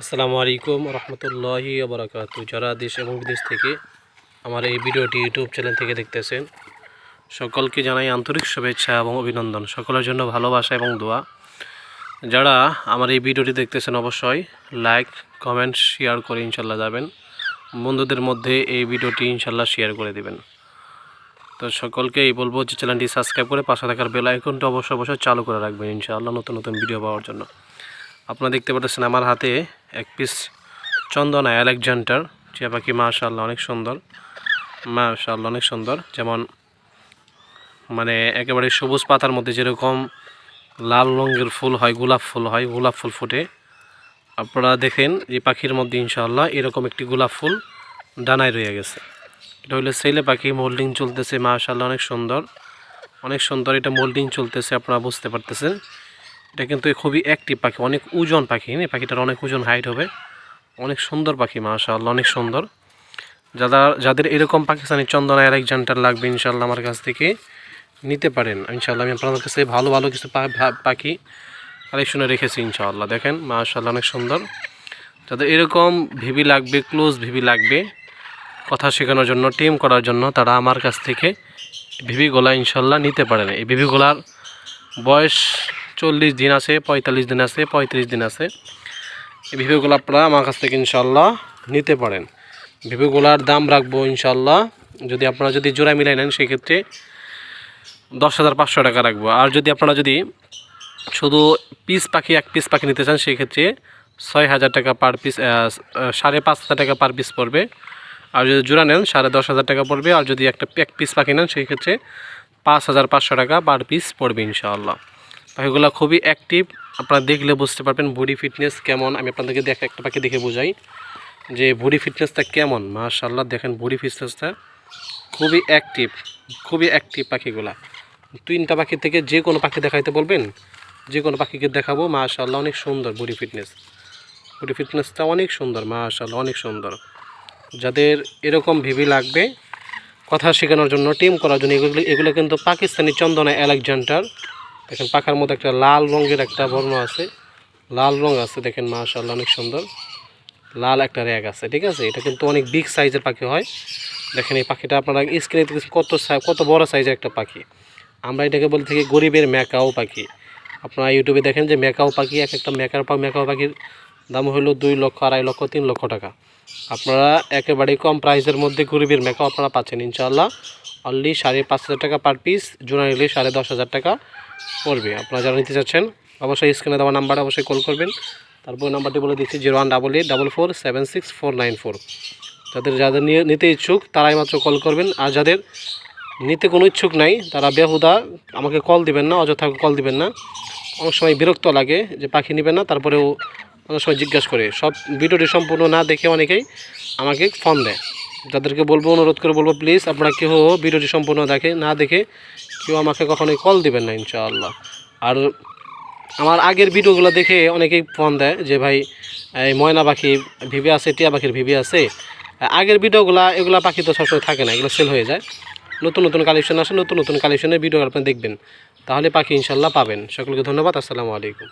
আসসালামু আলাইকুম রহমতুল্লাহি আবরাকাতু যারা দেশ এবং বিদেশ থেকে আমার এই ভিডিওটি ইউটিউব চ্যানেল থেকে দেখতেছেন, সকলকে জানাই আন্তরিক শুভেচ্ছা এবং অভিনন্দন। সকলের জন্য ভালোবাসা এবং দোয়া। যারা আমার এই ভিডিওটি দেখতেছেন অবশ্যই লাইক, কমেন্ট, শেয়ার করে ইনশাল্লাহ যাবেন। বন্ধুদের মধ্যে এই ভিডিওটি ইনশাল্লাহ শেয়ার করে দিবেন। তো সকলকেই বলব যে চ্যানেলটি সাবস্ক্রাইব করে পাশে থাকার বেল আইকনটা অবশ্যই অবশ্যই চালু করে রাখবেন ইনশাআল্লাহ নতুন নতুন ভিডিও পাওয়ার জন্য। আপনারা দেখতে পাচ্ছেন আমার হাতে এক পিস চন্দনা অ্যালেকজান্ডার টিয়া পাখি, মাশাআল্লাহ, অনেক সুন্দর। মাশাআল্লাহ, অনেক সুন্দর। যেমন মানে একেবারে সবুজ পাতার মধ্যে যেরকম লাল রঙের ফুল হয়, গোলাপ ফুল হয়, গোলাপ ফুল ফুটে। আপনারা দেখেন যে পাখির মধ্যে, ইনশাআল্লাহ, এরকম একটি গোলাপ ফুল ডানায় রয়ে গেছে। এটা হলো ছেলে পাখি, মোল্ডিং চলতেছে, মাশাআল্লাহ, অনেক সুন্দর। অনেক সুন্দর এটা মোল্ডিং চলতেছে, আপনারা বুঝতে পারতেছেন। এটা কিন্তু খুবই অ্যাক্টিভ পাখি, অনেক ওজন পাখি হ্যাঁ? পাখিটার অনেক ওজন হাইট হবে। অনেক সুন্দর পাখি, মাশাআল্লাহ, অনেক সুন্দর। যারা যাদের এরকম পাকিস্তানি চন্দনা আলেকজান্ডার লাগবে ইনশাল্লাহ আমার কাছ থেকে নিতে পারেন। ইনশাল্লাহ আমি আপনাদের কাছে ভালো ভালো কিছু পাখি কালেকশনে রেখেছি, ইনশাআল্লাহ। দেখেন, মাশাআল্লাহ, অনেক সুন্দর। যাদের এরকম ভিবি লাগবে ক্লোজ ভিবি লাগবে, কথা শেখানোর জন্য টিম করার জন্য, তারা আমার কাছ থেকে ভিভিগোলা ইনশাল্লাহ নিতে পারেন। এই ভিভিগোলার বয়স চল্লিশ দিন আছে, পঁয়তাল্লিশ দিন আছে, পঁয়ত্রিশ দিন আছে। এই ভিভিগুলো আপনারা আমার কাছ থেকে ইনশাল্লাহ নিতে পারেন। ভিভিগুলার দাম রাখব ইনশাল্লাহ যদি আপনারা যদি জোড়া মিলাই নেন, সেক্ষেত্রে দশ হাজার পাঁচশো টাকা রাখব। আর যদি আপনারা যদি শুধু পিস পাখি, এক পিস পাখি নিতে চান, সেক্ষেত্রে ছয় হাজার টাকা পার পিস সাড়ে পাঁচ হাজার টাকা পার পিস পড়বে। আর যদি জোড়া নেন, সাড়ে দশ হাজার টাকা পড়বে। আর যদি একটা, এক পিস পাখি নেন সেই ক্ষেত্রে পাঁচ হাজার পাঁচশো টাকা পার পিস পড়বে ইনশাআল্লাহ। পাখিগুলো খুবই অ্যাক্টিভ আপনারা দেখলে বুঝতে পারবেন বডি ফিটনেস কেমন। আমি আপনাদেরকে দেখ, একটা পাখি দেখে বোঝাই যে বডি ফিটনেসটা কেমন। মাশাআল্লাহ, দেখেন বডি ফিটনেসটা খুবই অ্যাক্টিভ খুবই অ্যাক্টিভ পাখিগুলা। তিনটা পাখি থেকে যে কোনো পাখি দেখাইতে বলবেন, যে কোনো পাখিকে দেখাবো, মাশাআল্লাহ, অনেক সুন্দর বডি ফিটনেস বডি ফিটনেসটা অনেক সুন্দর, মাশাআল্লাহ, অনেক সুন্দর। যাদের এরকম ভিভি লাগবে, কথা শেখানোর জন্য টিম করার জন্য, এগুলো এগুলো কিন্তু পাকিস্তানি চন্দনা অ্যালেকজান্ডার দেখেন পাখার মধ্যে একটা লাল রঙের একটা বর্ণ আছে। লাল রং আছে, দেখেন মাশাআল্লাহ অনেক সুন্দর। লাল একটা র্যাগ আছে, ঠিক আছে? এটা কিন্তু অনেক বিগ সাইজের পাখি হয়। দেখেন এই পাখিটা আপনারা স্ক্রিনে কত কত বড় সাইজের একটা পাখি। আমরা এটাকে বলে থাকি গরিবের ম্যাকাও পাখি। আপনারা ইউটিউবে দেখেন যে ম্যাকাও পাখি, এক একটা ম্যাকার ম্যাকাও পাখির দাম হলো দুই লক্ষ, আড়াই লক্ষ, তিন লক্ষ টাকা। আপনারা একেবারেই কম প্রাইসের মধ্যে গরিবের ম্যাকাও আপনারা পাচ্ছেন, ইনশাআল্লাহ। অনলি সাড়ে পাঁচ হাজার টাকা পার পিস জোড়া নিলে সাড়ে দশ হাজার টাকা পড়বে। আপনারা যারা নিতে চাচ্ছেন, অবশ্যই স্ক্রিনে দেওয়া নাম্বারে অবশ্যই কল করবেন। তারপর নাম্বারটি বলে দিচ্ছি, zero one double eight double four seven six four nine four. যাদের যাদের নিয়ে নিতে ইচ্ছুক, তারাই মাত্র কল করবেন। আর যাদের নিতে কোনো ইচ্ছুক নাই, তারা বেহুদা আমাকে কল দিবেন না, অযথা কল দিবেন না। অনেক সময় বিরক্ত লাগে যে পাখি নেবেন না, তারপরেও অনেক সময় জিজ্ঞাসা করে। সব ভিডিওটি সম্পূর্ণ না দেখে অনেকেই আমাকে ফোন দেয়। যাদেরকে বলব, অনুরোধ করে বলব প্লিজ আপনারা কেউ ভিডিওটি সম্পূর্ণ দেখে, না দেখে কেউ আমাকে কখনোই কল দিবেন না, ইনশাআল্লাহ। আর আমার আগের ভিডিওগুলো দেখে অনেকেই ফোন দেয় যে, ভাই, এই ময়না পাখি ভিভি আছে, টিয়া পাখির ভিভি আছে। আগের ভিডিওগুলা, এগুলা পাখি তো সবসময় থাকে না, এগুলো সেল হয়ে যায়। নতুন নতুন কালেকশন আসে, নতুন নতুন কালেকশনের ভিডিও আপনি দেখবেন। তাহলে পাখি ইনশাল্লাহ পাবেন। সকলকে ধন্যবাদ, আসসালামু আলাইকুম।